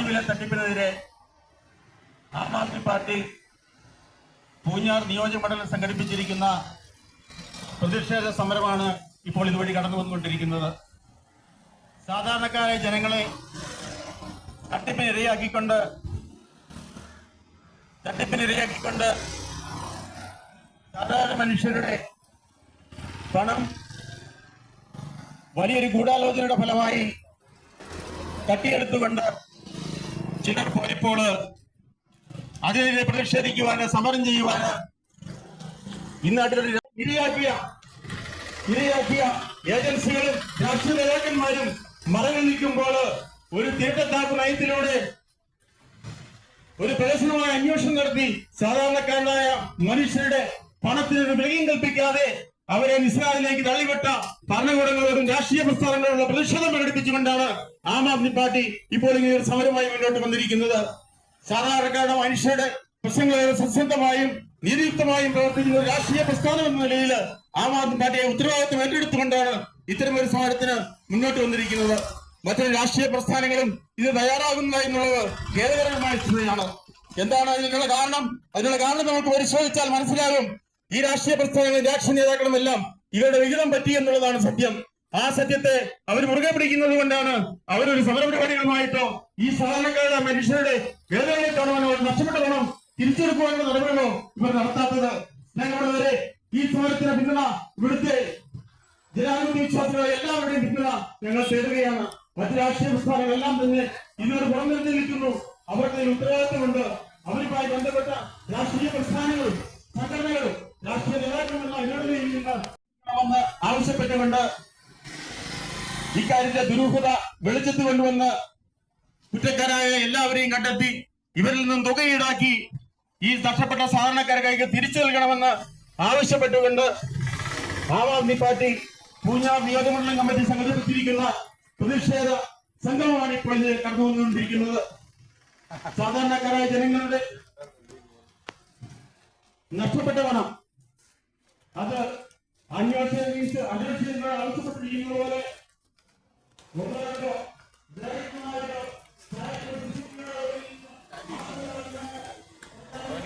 ആദ്യവില തട്ടിപ്പിനെതിരെ ആം ആദ്മി പാർട്ടി പൂഞ്ഞാർ നിയോജകമണ്ഡലം സംഘടിപ്പിച്ചിരിക്കുന്ന പ്രതിഷേധ സമരമാണ് ഇപ്പോൾ ഇതുവഴി കടന്നു വന്നുകൊണ്ടിരിക്കുന്നത്. സാധാരണക്കാരായ ജനങ്ങളെ തട്ടിപ്പിനിരയാക്കിക്കൊണ്ട് തട്ടിപ്പിനിരയാക്കിക്കൊണ്ട് സാധാരണ മനുഷ്യരുടെ പണം വലിയൊരു ഗൂഢാലോചനയുടെ ഫലമായി തട്ടിയെടുത്തുകൊണ്ട് ചിലർ പോയപ്പോൾ അതിനെതിരെ പ്രതിഷേധിക്കുവാന് സമരം ചെയ്യുവാന് ഈ നാട്ടിലൊരു ഇരയാക്കിയ ഇരയാക്കിയ ഏജൻസികളും രാഷ്ട്രീയ നേതാക്കന്മാരും മറഞ്ഞു നിൽക്കുമ്പോൾ ഒരു തീർത്ഥത്താപ്പ് നയത്തിലൂടെ ഒരു പ്രദർശനമായ അന്വേഷണം നടത്തി സാധാരണക്കാരനായ മനുഷ്യരുടെ പണത്തിനൊരു വിലയും കൽപ്പിക്കാതെ അവരെ നിസ്സാരിലേക്ക് തള്ളിവിട്ട ഭരണകൂടങ്ങളോടും രാഷ്ട്രീയ പ്രസ്ഥാനങ്ങളോടുള്ള പ്രതിഷേധം പ്രകടിപ്പിച്ചുകൊണ്ടാണ് ആം ആദ്മി പാർട്ടി ഇപ്പോൾ ഇങ്ങനെ ഒരു സമരമായി മുന്നോട്ട് വന്നിരിക്കുന്നത്. സാധാരണക്കാരുടെ മനുഷ്യരുടെ പ്രശ്നങ്ങളെ സത്യസന്ധമായും നീതിയുക്തമായും പ്രവർത്തിക്കുന്ന ഒരു രാഷ്ട്രീയ പ്രസ്ഥാനം എന്ന നിലയിൽ ആം ആദ്മി പാർട്ടിയെ ഉത്തരവാദിത്വം ഏറ്റെടുത്തുകൊണ്ടാണ് ഇത്തരം ഒരു സമരത്തിന് മുന്നോട്ട് വന്നിരിക്കുന്നത്. മറ്റൊരു രാഷ്ട്രീയ പ്രസ്ഥാനങ്ങളും ഇത് തയ്യാറാകുന്ന എന്നുള്ളത് ഖേദകരമായ സ്ഥിതിയാണ്. എന്താണ് അതിനുള്ള കാരണം? അതിനുള്ള കാരണം നമുക്ക് പരിശോധിച്ചാൽ മനസ്സിലാകും. ഈ രാഷ്ട്രീയ പ്രസ്ഥാനങ്ങളും രാഷ്ട്രീയ നേതാക്കളും എല്ലാം ഇവരുടെ വിഹിതം പറ്റി എന്നുള്ളതാണ് സത്യം. ആ സത്യത്തെ അവർ മുറുകെ പിടിക്കുന്നത് കൊണ്ടാണ് അവരൊരു സമരപരിപാടികളുമായിട്ടോ ഈ സാധാരണക്കാരുടെ മനുഷ്യരുടെ വേദനകളെ കാണുവാനോ അവർ നഷ്ടപ്പെട്ട പണം തിരിച്ചെടുക്കുവാനുള്ള നടപടികളോ ഇവർ നടത്താത്തത്. ഞങ്ങളുടെ ഈ സമരത്തിന് പിന്തുണ ഇവിടുത്തെ ജനാധിപത്യ വിശ്വാസികളെ എല്ലാവരുടെയും പിന്തുണ ഞങ്ങൾ തേടുകയാണ്. മറ്റു രാഷ്ട്രീയ പ്രസ്ഥാനങ്ങളെല്ലാം തന്നെ ഇതിനോട് പുറംനിർത്തി നിൽക്കുന്നു ആവശ്യപ്പെട്ടുകൊണ്ട് ഇക്കാര്യത്തെ ദുരൂഹത വെളിച്ചത്ത് കൊണ്ടുവന്ന് കുറ്റക്കാരായ എല്ലാവരെയും കണ്ടെത്തി ഇവരിൽ നിന്നും തുക ഈടാക്കി ഈ നഷ്ടപ്പെട്ട സാധാരണക്കാർക്കാർക്ക് തിരിച്ചു നൽകണമെന്ന് ആവശ്യപ്പെട്ടുകൊണ്ട് ആം ആദ്മി പാർട്ടി പൂഞ്ഞാർ നിയോജകമണ്ഡലം കമ്മിറ്റി സംഘടിപ്പിച്ചിരിക്കുന്ന പ്രതിഷേധ സംഗമമാണ് ഇപ്പോൾ ഇത് കടന്നു വന്നുകൊണ്ടിരിക്കുന്നത് സാധാരണക്കാരായ ജനങ്ങളുടെ നഷ്ടപ്പെട്ട പണം അന്വേഷണ അന്വേഷണങ്ങൾ ആവശ്യപ്പെട്ടിരിക്കുന്നത് പോലെ ഒന്നോ രണ്ടോ